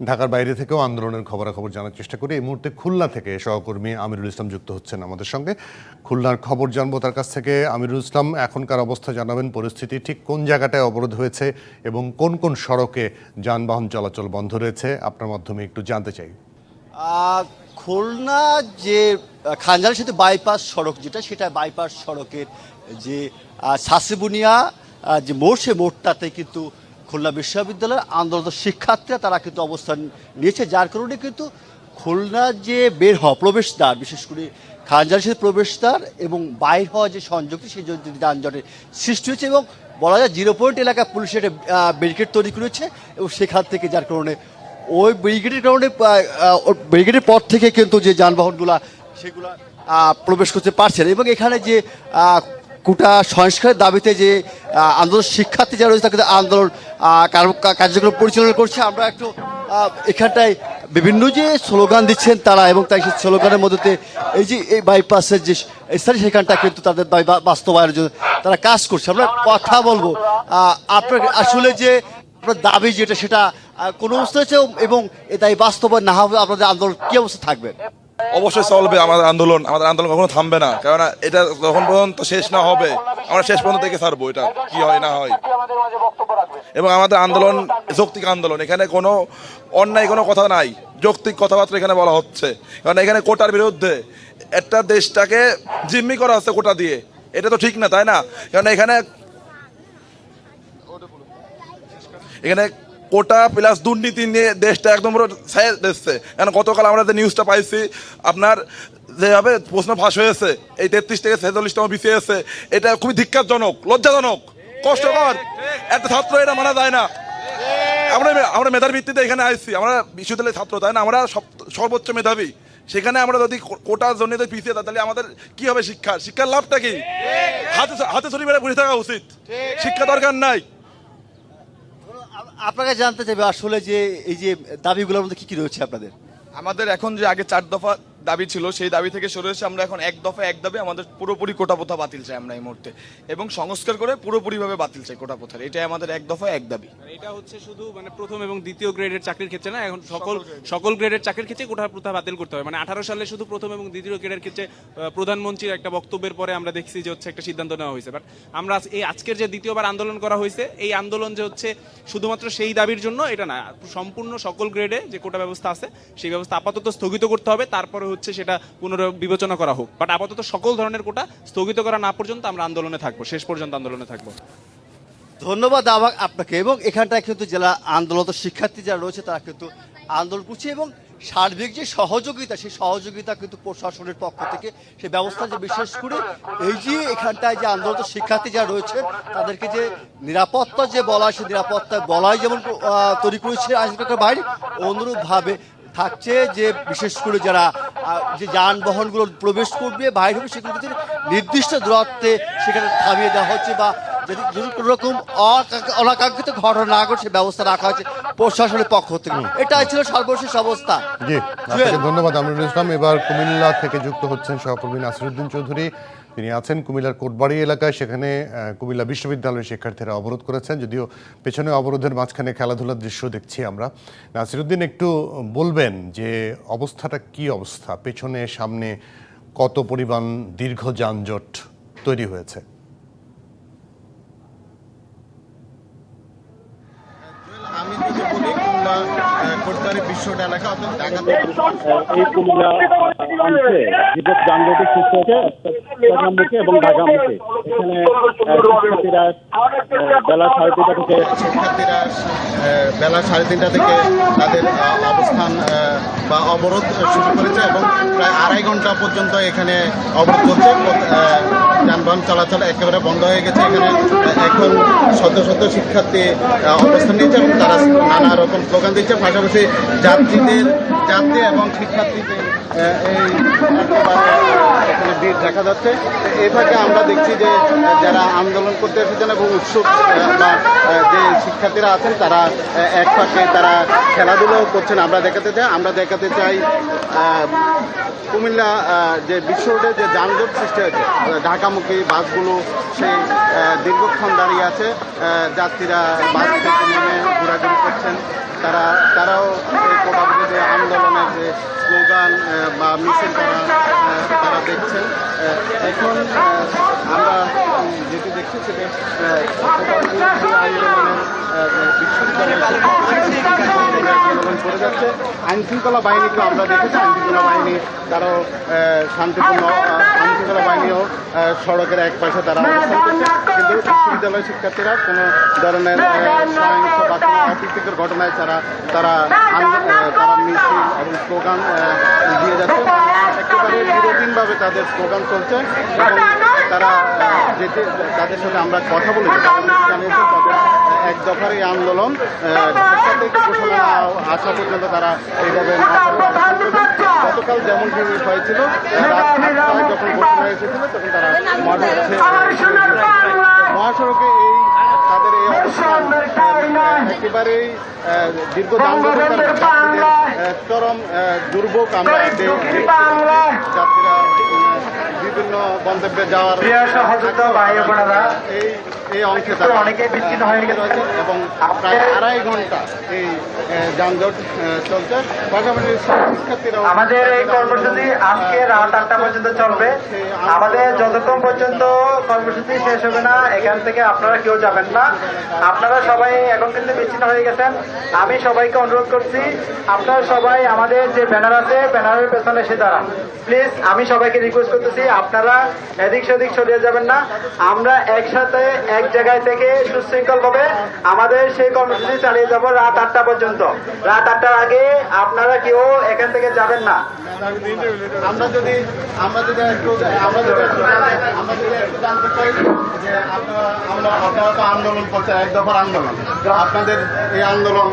ঢাকার বাইরে থেকেও আন্দোলনের খবরাখবর জানার চেষ্টা করি। এই মুহূর্তে খুলনা থেকে সহকর্মী আমিরুল ইসলাম যুক্ত হচ্ছেন আমাদের সঙ্গে। খুলনার খবর জানব তার কাছ থেকে। আমিরুল ইসলাম এখনকার অবস্থা জানাবেন পরিস্থিতি ঠিক কোন জায়গাটায় অবরোধ হয়েছে এবং কোন কোন সড়কে যানবাহন চলাচল বন্ধ রয়েছে আপনার মাধ্যমে একটু জানতে চাই। খুলনা যে খানজানের সাথে বাইপাস সড়ক যেটা সেটা বাইপাস সড়কের যে আহ, সাসিবুনিয়া যে মোড় সে মোড়টাতে কিন্তু খুলনা বিশ্ববিদ্যালয়ের আন্দোলন শিক্ষার্থীরা তারা কিন্তু অবস্থান নিয়েছে, যার কারণে কিন্তু খুলনার যে বের হওয়া প্রবেশদ্বার, বিশেষ করে খানজানের সাথে প্রবেশদ্বার এবং বাইর হওয়া যে সংযোগটি সেই যানজটের সৃষ্টি হয়েছে এবং বলা যায় জিরো পয়েন্ট এলাকায় পুলিশ একটা ব্যারিকেড তৈরি করেছে এবং সেখান থেকে যার কারণে ওই ব্রিগেডের কারণে ব্রিগেডের পর থেকে কিন্তু যে যানবাহনগুলা, সেগুলা প্রবেশ করতে পারছে এবং এখানে যে কোটা সংস্কারের দাবিতে যে আন্দোলন, শিক্ষার্থী যারা রয়েছে তাকে আন্দোলন কার- কার্যক্রম পরিচালনা করছে। আমরা একটু এখানটায় বিভিন্ন যে স্লোগান দিচ্ছেন তারা এবং তাই সেই স্লোগানের মধ্যে এই যে এই বাইপাসের যে স্থান, সেখানটা কিন্তু তাদের দাবি বাস্তবায়নের জন্য তারা কাজ করছে। আমরা কথা বলব আপনার আসলে যে আপনার দাবি যেটা, সেটা কোনো অবস্থা হচ্ছে এবং তাই বাস্তবায়ন না হবে, আপনাদের আন্দোলন কী অবস্থা থাকবে? অবশ্যই চলবে আমাদের আন্দোলন আমাদের আন্দোলন কখনো থামবে না। কারণ এটা যখন পর্যন্ত শেষ না হবে, আমরা শেষ পর্যন্ত দেখে ছাড়বো এটা, কি হয়, না হয়। এবং আমাদের আন্দোলন যৌক্তিক আন্দোলন, এখানে কোনো অন্যায়, কোনো কথা নাই। যৌক্তিক কথাবার্তা এখানে বলা হচ্ছে। কারণ এখানে কোটার বিরুদ্ধে একটা দেশটাকে জিম্মি করা হচ্ছে কোটা দিয়ে। এটা তো ঠিক না, তাই না? কারণ এখানে এখানে কোটা প্লাস দুর্নীতি নিয়ে দেশটা একদম পুরো ছায়া দিচ্ছে। কারণ গতকাল আমরা যে নিউজটা পাইছি আপনার যেভাবে প্রশ্ন ফাঁস হয়েছে এই তেত্রিশ থেকে ছেচল্লিশতম পিছিয়ে এসে এটা খুবই ধিক্কারজনক লজ্জাজনক কষ্টকর। একটা ছাত্র এটা মানা যায় না। আমরা আমরা মেধার ভিত্তিতে এখানে আসছি আমরা বিশ্ববিদ্যালয়ের ছাত্র তাই না? আমরা সব- সর্বোচ্চ মেধাবী। সেখানে আমরা যদি কোটার জন্য যদি পিছিয়ে থাকি, তাহলে আমাদের কি হবে শিক্ষা শিক্ষার লাভটা কি? হাতে হাতে ছড়ি মেরে বসে থাকা উচিত। শিক্ষা দরকার নাই। আপনাকে জানতে চাইবে আসলে যে এই যে দাবিগুলোর মধ্যে কি কি রয়েছে আপনাদের? আমাদের এখন যে আগে চার দফা দাবি ছিল সেই দাবি থেকে সরে এসে আমরা এখন এক দফা এক দাবি আমাদের পুরোপুরি কোটা প্রথা বাতিল চাই আমরা এই মুহূর্তে। এবং সংস্কার করে পুরোপুরিভাবে বাতিল চাই কোটা প্রথার। এটাই আমাদের এক দফা এক দাবি। মানে এটা হচ্ছে শুধু মানে প্রথম এবং দ্বিতীয় গ্রেডের চাকরির ক্ষেত্রে না এখন সকল সকল গ্রেডের। চাকরির ক্ষেত্রে কোটা প্রথা বাতিল করতে হবে। মানে আঠারো সালে শুধু প্রথম এবং দ্বিতীয় গ্রেডের ক্ষেত্রে প্রধানমন্ত্রীর একটা বক্তব্যের পরে আমরা দেখছি যে হচ্ছে একটা সিদ্ধান্ত নেওয়া হয়েছে। বাট আমরা এই আজকের যে দ্বিতীয়বার আন্দোলন করা হয়েছে এই আন্দোলন যে হচ্ছে শুধুমাত্র সেই দাবির জন্য এটা না সম্পূর্ণ সকল গ্রেডে যে কোটা ব্যবস্থা আছে সেই ব্যবস্থা আপাতত স্থগিত করতে হবে। তারপরে হচ্ছে সেটা পুনর্বিবেচনা করা হোক। বাট আপাতত সকল ধরনের কোটা স্থগিত করা না পর্যন্ত আমরা আন্দোলনে থাকব। শেষ পর্যন্ত আন্দোলনে থাকব। ধন্যবাদ আপনাকে। এবং এখানটায় কিন্তু জেলা আন্দোলনত শিক্ষার্থী যারা রয়েছে, তারা কিন্তু আন্দোলন করছে এবং সার্বিক যে সহযোগিতা, সেই সহযোগিতা কিন্তু প্রশাসনের পক্ষ থেকে সে ব্যবস্থা যে বিশেষ করে এই যে এখানটায় যে আন্দোলনত শিক্ষার্থী যারা রয়েছে, তাদেরকে যে নিরাপত্তা যে বলা, সেই নিরাপত্তা বলাই যেমন তৈরি করেছে আইনকার বাইরে অনুরূপভাবে থাকছে যে বিশেষ করে যারা যে যানবাহনগুলো প্রবেশ করবে বাইরে হবে সেগুলো কিন্তু নির্দিষ্ট দূরত্বে সেখানে থামিয়ে দেওয়া হচ্ছে বা যদি যদি কোনো রকম অনাকাঙ্ক্ষিত ঘটনা না ঘটে সে ব্যবস্থা রাখা হচ্ছে প্রশাসনের পক্ষ থেকে। এটাই ছিল সর্বশেষ অবস্থা। জি ধন্যবাদ আমিরুল ইসলাম। এবার কুমিল্লা থেকে যুক্ত হচ্ছেন সহকর্মী নাসিরুদ্দিন চৌধুরী। তিনি আছেন কুমিল্লার কোটবাড়ি এলাকায়। সেখানে কুমিল্লা বিশ্ববিদ্যালয়ের শিক্ষার্থীরা অবরোধ করেছেন। যদিও পেছনে অবরোধের মাঝখানে খেলাধুলার দৃশ্য দেখছি আমরা। নাসিরুদ্দিন, একটু বলবেন যে অবস্থাটা কি অবস্থা? পেছনে, সামনে কত পরিমাণ দীর্ঘ যানজট তৈরি হয়েছে আমি যদি বলি কুমিল্লা কোটবাড়ি বিশ্বটা এলাকা অর্থাৎ ঢাকা এই কুমিল্লা অংশে বিদ্যুৎ যানজটের সৃষ্টি হয়েছে চট্টগ্রামমুখী এবং ঢাকামুখী। এখানে শিক্ষার্থীরা বেলা সাড়ে তিনটা থেকে শিক্ষার্থীরা বেলা সাড়ে তিনটা থেকে তাদের অবস্থান বা অবরোধ শুরু করেছে এবং প্রায় আড়াই ঘণ্টা পর্যন্ত এখানে অবরোধ আহ, যানবাহন চলাচল একেবারে বন্ধ হয়ে গেছে। এখানে এখন শত শত শিক্ষার্থী অবস্থান নিয়েছে এবং তারা নানা রকম স্লোগান দিচ্ছে। পাশাপাশি যাত্রীদের যাত্রী এবং শিক্ষার্থীদের এই এখানে ভিড় দেখা যাচ্ছে এই ফাঁকে আমরা দেখছি যে যারা আন্দোলন করতে এসেছেন এবং উৎসুক বা যে শিক্ষার্থীরা আছেন তারা এক ফাঁকে তারা খেলাধুলো করছেন আমরা দেখাতে চাই আমরা দেখাতে চাই কুমিল্লা যে বিশ্ব রোডে যে যানজট সৃষ্টি হয়েছে ঢাকামুখী বাসগুলো আহ, দীর্ঘক্ষণ দাঁড়িয়ে আছে যাত্রীরা বাস থেকে নেমে ঘোরাঘুরি করছেন তারা তারাও এই কোটা বিরোধী আন্দোলনের যে স্লোগান বা মিছিল তারা তারা দেখছেন। এখন আমরা যেটি দেখছি সেটা আন্দোলন করে যাচ্ছে বাহিনীকেও আমরা দেখেছি আইন শৃঙ্খলা বাহিনী তারাও শান্তিপূর্ণ আহ, আইন শৃঙ্খলা বাহিনীও সড়কের এক পাশে তারা অবস্থান করছে। কিন্তু বিশ্ববিদ্যালয় শিক্ষার্থীরা কোনো ধরনের সহিংস বা কোনো অপ্রীতিকর ঘটনায় তারা তারা আন্দো- আহ, তারা মিছিল এবং স্লোগান দিয়ে যাচ্ছে। একেবারে বিরোধীনভাবে তাদের স্লোগান চলছে এবং তারা যেতে তাদের সাথে আমরা কথা বলেছি। তারা জানিয়েছেন তাদের এক দফার এই আন্দোলন ঘোষণা আসা পর্যন্ত তারা এইভাবে। গতকাল যেমন হয়েছিল যখন ঘোষণা এসেছিল তখন তারা মহাসড়কে এই তাদের এই অবস্থান একেবারেই দীর্ঘ আহ, চরম দুর্ভোগ আমরা। যাত্রীরা বিভিন্ন গন্তব্যে যাওয়ার এই এই অংশে তারা অনেকে বিচ্ছিন্ন হয়ে গেছে এবং প্রায় আড়াই ঘণ্টা এই যানজট চলছে। পাশাপাশি শিক্ষার্থীরাও আমাদের এই কর্মসূচি আজকে রাত আটটা পর্যন্ত চলবে। আমাদের যতক্ষণ পর্যন্ত কর্মসূচি শেষ হবে না এখান থেকে আপনারা কেউ যাবেন না। আপনারা সবাই এখন কিন্তু বিচ্ছিন্ন হয়ে গেছেন। আমি সবাইকে অনুরোধ করছি আপনারা সবাই আমাদের যে ব্যানার আছে ব্যানারের পেছনে এসে দাঁড়ান। প্লিজ আমি সবাইকে রিকোয়েস্ট করতেছি আপনারা এদিক সেদিক সরিয়ে যাবেন না। আমরা একসাথে এক জায়গায় থেকে সুশৃঙ্খল ভাবে আমাদের সেই কর্মসূচি চালিয়ে যাব রাত আটটা পর্যন্ত। রাত আটটার আগে আপনারা কেউ এখান থেকে যাবেন না। আমরা যদি আমরা যদি একটু আমরা যদি একটু আমরা যদি একটু জানতে চাই যে আপনারা আপনারা তো আন্দোলন করছেন এক দফার আন্দোলন। আপনাদের এই আন্দোলন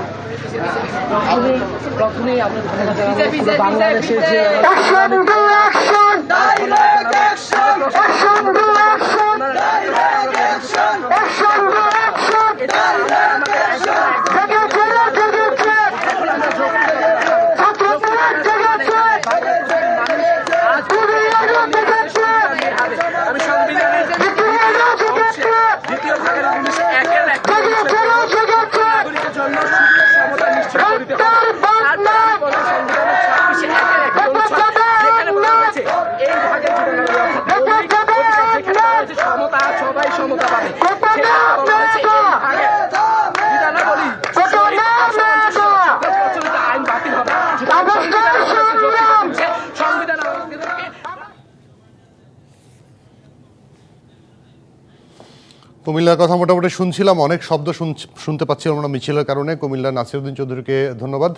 কুমিল্লার কথা মোটামুটি শুনছিলাম, অনেক শব্দ শুনতে পাচ্ছিলাম আমরা মিছিলের কারণে। কুমিল্লা নাসিরুদ্দিন চৌধুরীকে ধন্যবাদ।